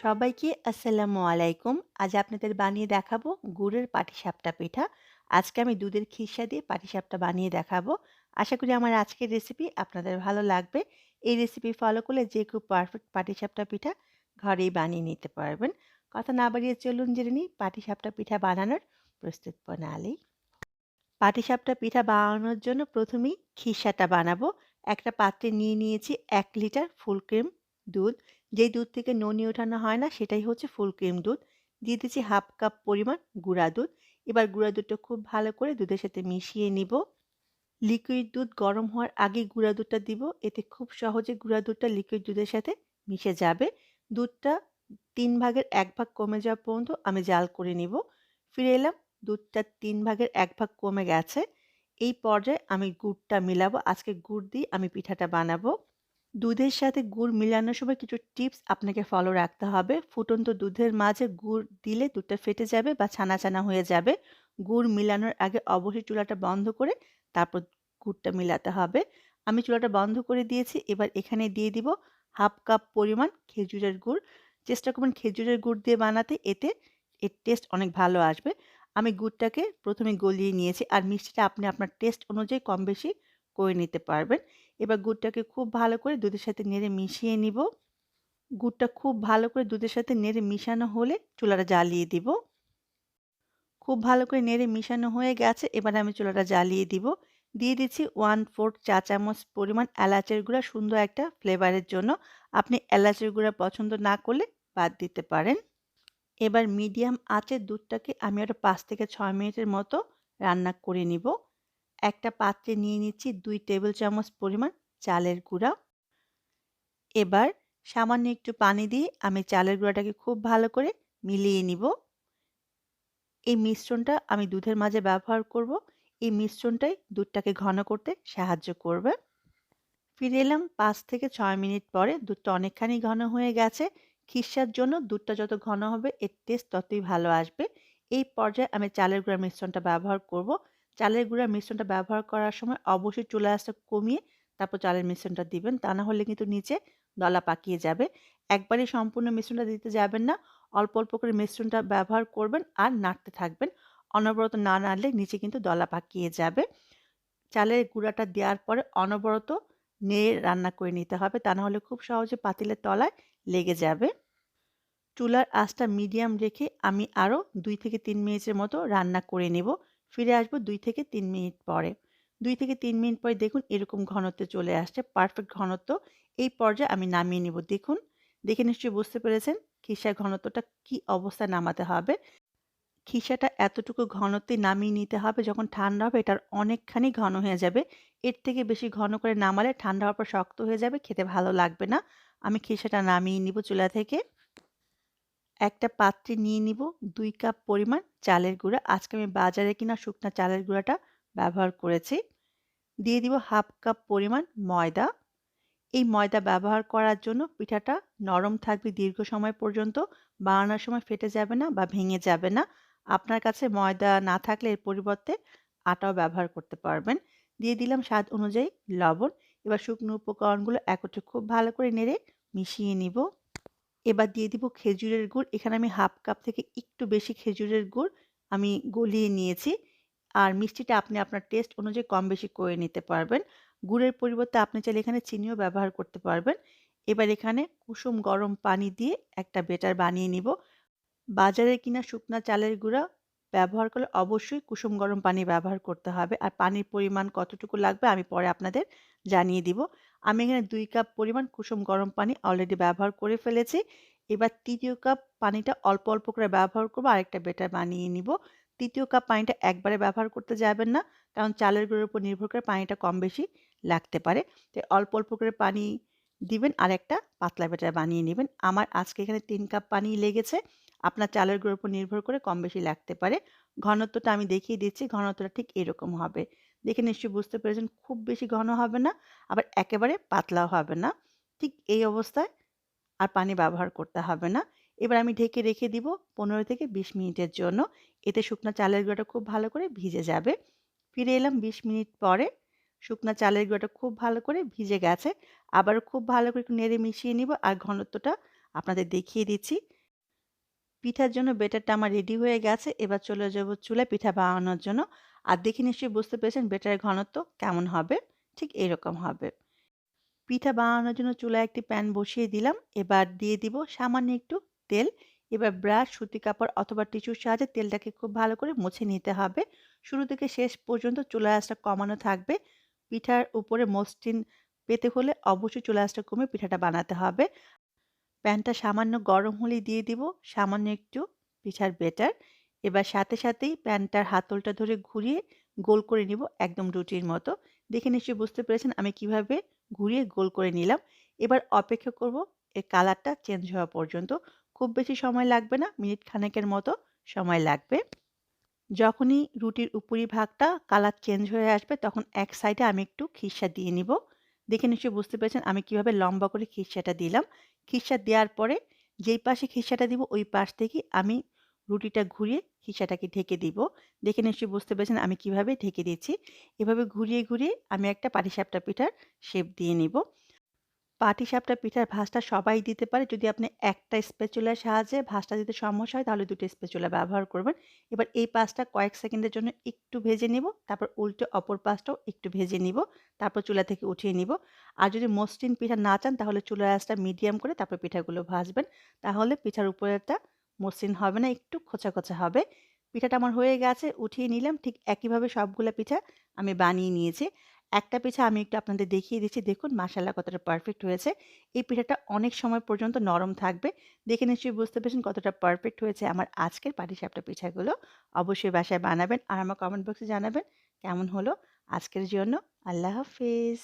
সবাইকে আসসালামু আলাইকুম। আজ আপনাদের বানিয়ে দেখাবো গুড়ের পাটিসাপটা পিঠা। আজকে আমি দুধের খিরসা দিয়ে পাটিসাপটা বানিয়ে দেখাবো। আশা করি আমার আজকের রেসিপি আপনাদের ভালো লাগবে। এই রেসিপি ফলো করলে যে খুব পারফেক্ট পাটিসাপটা পিঠা ঘরেই বানিয়ে নিতে পারবেন। কথা না বাড়িয়ে চলুন জেনে নিই পাটিসাপটা পিঠা বানানোর প্রস্তুত প্রণালী। পাটিসাপটা পিঠা বানানোর জন্য প্রথমেই খিরসাটা বানাবো। একটা পাত্রে নিয়ে নিয়েছি এক লিটার ফুল ক্রিম দুধ। যেই দুধ থেকে ননি ওঠানো হয় না, সেটাই হচ্ছে ফুল ক্রিম দুধ। দিয়ে দিচ্ছি হাফ কাপ পরিমাণ গুঁড়া দুধ। এবার গুঁড়া দুধটা খুব ভালো করে দুধের সাথে মিশিয়ে নিব। লিকুইড দুধ গরম হওয়ার আগে গুঁড়া দুধটা দিব। এতে খুব সহজে গুঁড়া দুধটা লিকুইড দুধের সাথে মিশে যাবে। দুধটা তিন ভাগের এক ভাগ কমে যাওয়া পর্যন্ত আমি জাল করে নিব। ফিরে এলাম, দুধটা তিন ভাগের এক ভাগ কমে গেছে। এই পর্যায়ে আমি গুড়টা মিলাবো। আজকে গুড় দিয়ে আমি পিঠাটা বানাবো। দুধের সাথে গুড় মিলানোর সময় কিছু টিপস আপনাকে ফলো রাখতে হবে। ফুটন্ত দুধের মাঝে গুড় দিলে দুধটা ফেটে যাবে বা ছানা, ছানা হয়ে যাবে। গুড় মিলানোর আগে অবশ্যই চুলাটা বন্ধ করে তারপর গুড়টা মিলাতে হবে। আমি চুলাটা বন্ধ করে দিয়েছি। এবার এখানে দিয়ে দিব হাফ কাপ পরিমাণ খেজুরের গুড়। চেষ্টা করবেন খেজুরের গুড় দিয়ে বানাতে এতে এর টেস্ট অনেক ভালো আসবে। আমি গুড়টাকে প্রথমে গলিয়ে নিয়েছি আর মিষ্টিটা আপনি আপনার টেস্ট অনুযায়ী কম বেশি করে নিতে পারবেন। এবার গুড়টাকে খুব ভালো করে দুধের সাথে নেড়ে মিশিয়ে নিব। গুড়টা খুব ভালো করে দুধের সাথে নেড়ে মিশানো হলে চুলাটা জ্বালিয়ে দিব। খুব ভালো করে নেড়ে মিশানো হয়ে গেছে, এবার আমি চুলাটা জ্বালিয়ে দিব। দিয়ে দিচ্ছি 1/4 চা চামচ পরিমাণ এলাচের গুঁড়া, সুন্দর একটা ফ্লেভারের জন্য। আপনি এলাচের গুঁড়া পছন্দ না করলে বাদ দিতে পারেন। এবার মিডিয়াম আঁচে দুধটাকে আমি আরও পাঁচ থেকে ছয় মিনিটের মতো রান্না করে নিব। একটা পাত্রে নিয়ে নিচ্ছি দুই টেবিল চামচ পরিমাণ চালের গুঁড়া। এবার সামান্য একটু পানি দিয়ে আমি চালের গুঁড়াটাকে খুব ভালো করে মিলিয়ে নিব। এই মিশ্রণটা আমি দুধের মাঝে ব্যবহার করব। এই মিশ্রণটাই দুধটাকে ঘন করতে সাহায্য করবে। ফিরে এলাম পাঁচ থেকে ছয় মিনিট পরে দুধটা অনেকখানি ঘন হয়ে গেছে। খিরসার জন্য দুধটা যত ঘন হবে, এর টেস্ট ততই ভালো আসবে। এই পর্যায়ে আমি চালের গুঁড়ার মিশ্রণটা ব্যবহার করব। চালের গুঁড়ার মিশ্রণটা ব্যবহার করার সময় অবশ্যই চুলা আঁচটা কমিয়ে তারপর চালের মিশ্রণটা দিবেন। তা না হলে কিন্তু নিচে দলা পাকিয়ে যাবে। একবারেই সম্পূর্ণ মিশ্রণটা দিতে যাবেন না। অল্প, অল্প করে মিশ্রণটা ব্যবহার করবেন আর নাড়তে থাকবেন। অনবরত না নাড়লে নিচে কিন্তু দলা পাকিয়ে যাবে। চালের গুঁড়াটা দেওয়ার পরে অনবরত নেড়ে রান্না করে নিতে হবে। তা না হলে খুব সহজে পাতিলের তলায় লেগে যাবে। চুলার আঁচটা মিডিয়াম রেখে আমি আরও দুই থেকে তিন মিনিটের মতো রান্না করে নেব। ফিরে আসব দুই থেকে তিন মিনিট পরে। দুই থেকে তিন মিনিট পরে দেখুন এরকম ঘনত্ব চলে আসছে পারফেক্ট ঘনত্ব। এই পর্যায়ে আমি নামিয়ে নিব। দেখুন, দেখে নিশ্চয়ই বুঝতে পেরেছেন খিরসার ঘনত্বটা কি অবস্থায় নামাতে হবে। খিসাটা এতটুকু ঘনত্বে নামিয়ে নিতে হবে যখন ঠান্ডা হবে এটার অনেকখানি ঘন হয়ে যাবে। এর থেকে বেশি ঘন করে নামালে ঠান্ডা হওয়ার পর শক্ত হয়ে যাবে, খেতে ভালো লাগবে না। আমি খিসাটা নামিয়ে নিব চুলা থেকে। একটা পাত্রে নিয়ে নিব দুই কাপ পরিমাণ চালের গুঁড়া। আজকে আমি বাজারে কিনা শুকনো চালের গুঁড়াটা ব্যবহার করেছি। দিয়ে দিব হাফ কাপ পরিমাণ ময়দা। এই ময়দা ব্যবহার করার জন্য পিঠাটা নরম থাকবে দীর্ঘ সময় পর্যন্ত। বানানোর সময় ফেটে যাবে না বা ভেঙে যাবে না। আপনার কাছে ময়দা না থাকলে এর পরিবর্তে আটাও ব্যবহার করতে পারবেন। দিয়ে দিলাম স্বাদ অনুযায়ী লবণ। এবার শুকনো উপকরণগুলো একত্রে খুব ভালো করে নেড়ে মিশিয়ে নিব। এবার দিয়ে দিব খেজুরের গুড়। এখানে আমি হাফ কাপ থেকে একটু বেশি খেজুরের গুড় আমি গলিয়ে নিয়েছি। আর মিষ্টিটা আপনি আপনার টেস্ট অনুযায়ী কম বেশি করে নিতে পারবেন। গুড়ের পরিবর্তে আপনি চাইলে এখানে চিনিও ব্যবহার করতে পারবেন। এবার এখানে কুসুম গরম পানি দিয়ে একটা বেটার বানিয়ে নিব। বাজারে কিনা শুকনা চালের গুঁড়া ব্যবহার করলে অবশ্যই কুসুম গরম পানি ব্যবহার করতে হবে। আর পানির পরিমাণ কতটুকু লাগবে আমি পরে আপনাদের জানিয়ে দিব। আমি এখানে দুই কাপ পরিমাণ কুসুম গরম পানি অলরেডি ব্যবহার করে ফেলেছি। এবার তৃতীয় কাপ পানিটা অল্প, অল্প করে ব্যবহার করব আরেকটা বেটার বানিয়ে নিব। তৃতীয় কাপ পানিটা একবারে ব্যবহার করতে যাবেন না। কারণ চালের গুঁড়োর উপর নির্ভর করে পানিটা কম বেশি লাগতে পারে। তো অল্প, অল্প করে পানি দিবেন আর একটা পাতলা বেটার বানিয়ে নিবেন। আমার আজকে এখানে তিন কাপ পানি লেগেছে। আপনার চালের গুঁড়োর উপর নির্ভর করে কম বেশি লাগতে পারে। ঘনত্বটা আমি দেখিয়ে দিচ্ছি। ঘনত্বটা ঠিক এরকম হবে। দেখে নিশ্চয়ই বুঝতে পেরেছেন খুব বেশি ঘন হবে না, আবার একেবারে পাতলাও হবে না। ঠিক এই অবস্থায় আর পানি ব্যবহার করতে হবে না। এবার আমি ঢেকে রেখে দিব ১৫ থেকে ২০ মিনিটের জন্য। এতে শুকনো চালের গুঁড়াটা খুব ভালো করে ভিজে যাবে। ফিরে এলাম ২০ মিনিট পরে। শুকনো চালের গুঁড়াটা খুব ভালো করে ভিজে গেছে। আবারও খুব ভালো করে একটু নেড়ে মিশিয়ে নিব আর ঘনত্বটা আপনাদের দেখিয়ে দিচ্ছি পিঠার জন্য বেটারটা আমার রেডি হয়ে গেছে। এবার চলে যাব চুলায় পিঠা বানানোর জন্য। আর দেখে নিশ্চয়ই বুঝতে পেরেছেন বেটারের ঘনত্ব কেমন হবে। ঠিক এরকম হবে। পিঠা বানানোর জন্য চুলায় একটি প্যান বসিয়ে দিলাম। এবার দিয়ে দিব সামান্য একটু তেল। এবার ব্রাশ সুতি কাপড় অথবা টিস্যুর সাহায্যে তেলটাকে খুব ভালো করে মুছে নিতে হবে। শুরু থেকে শেষ পর্যন্ত চুলা আঁচটা কমানো থাকবে। পিঠার উপরে মসৃণ পেতে হলে অবশ্যই চুলা আঁচটা কমে পিঠাটা বানাতে হবে। প্যানটা সামান্য গরম হলেই দিয়ে দিব, সামান্য একটু পিঠার বেটার এবার সাথে সাথেই প্যানটার হাতলটা ধরে ঘুরিয়ে গোল করে নিব একদম রুটির মতো। দেখে নিশ্চয়ই বুঝতে পেরেছেন আমি কীভাবে ঘুরিয়ে গোল করে নিলাম। এবার অপেক্ষা করব এর কালারটা চেঞ্জ হওয়া পর্যন্ত। খুব বেশি সময় লাগবে না, মিনিট খানেকের মতো সময় লাগবে। যখনই রুটির উপরি ভাগটা কালার চেঞ্জ হয়ে আসবে তখন এক সাইডে আমি একটু খিসা দিয়ে নিব। দেখে নিশ্চয়ই বুঝতে পেরেছেন আমি কীভাবে লম্বা করে খিসাটা দিলাম। খিসা দেওয়ার পরে যেই পাশে খিসাটা দিব, ওই পাশ থেকে আমি রুটিটা ঘুরিয়ে খিসাটাকে ঢেকে দিব। দেখে নিশ্চয়ই বুঝতে পেরেছেন আমি কীভাবে ঢেকে দিয়েছি। এভাবে ঘুরিয়ে ঘুরিয়ে আমি একটা পাটিসাপটা পিঠার শেপ দিয়ে নিব। পাটিসাপটা পিঠার ভাঁজটা সবাই দিতে পারে। যদি আপনি একটা স্পেচুলার সাহায্যে ভাঁজটা দিতে সমস্যা হয়, তাহলে দুটো স্পেচুলা ব্যবহার করবেন। এবার এই পাশটা কয়েক সেকেন্ডের জন্য একটু ভেজে নিব, তারপর উল্টে অপর পাশটাও একটু ভেজে নিব, তারপর চুলা থেকে উঠিয়ে নিব। আর যদি মসৃণ পিঠা না চান, তাহলে চুলার আঁচটা মিডিয়াম করে তারপর পিঠাগুলো ভাজবেন। তাহলে পিঠার উপরেরটা মসৃণ হবে না, একটু খোঁচা খোঁচা হবে। পিঠাটা আমার হয়ে গেছে, উঠিয়ে নিলাম। ঠিক একইভাবে সবগুলো পিঠা আমি বানিয়ে নিয়েছি। একটা পিঠা আমি একটু আপনাদের দেখিয়ে দিচ্ছি। দেখুন মাসাল্লাহ কতটা পারফেক্ট হয়েছে। এই পিঠাটা অনেক সময় পর্যন্ত নরম থাকবে। দেখে নিশ্চয়ই বুঝতে পেরেছেন কতটা পারফেক্ট হয়েছে আমার আজকের পাটিসাপটা পিঠাগুলো। অবশ্যই বাসায় বানাবেন আর আমার কমেন্ট বক্সে জানাবেন কেমন হলো আজকের জন্য। আল্লাহ হাফিজ।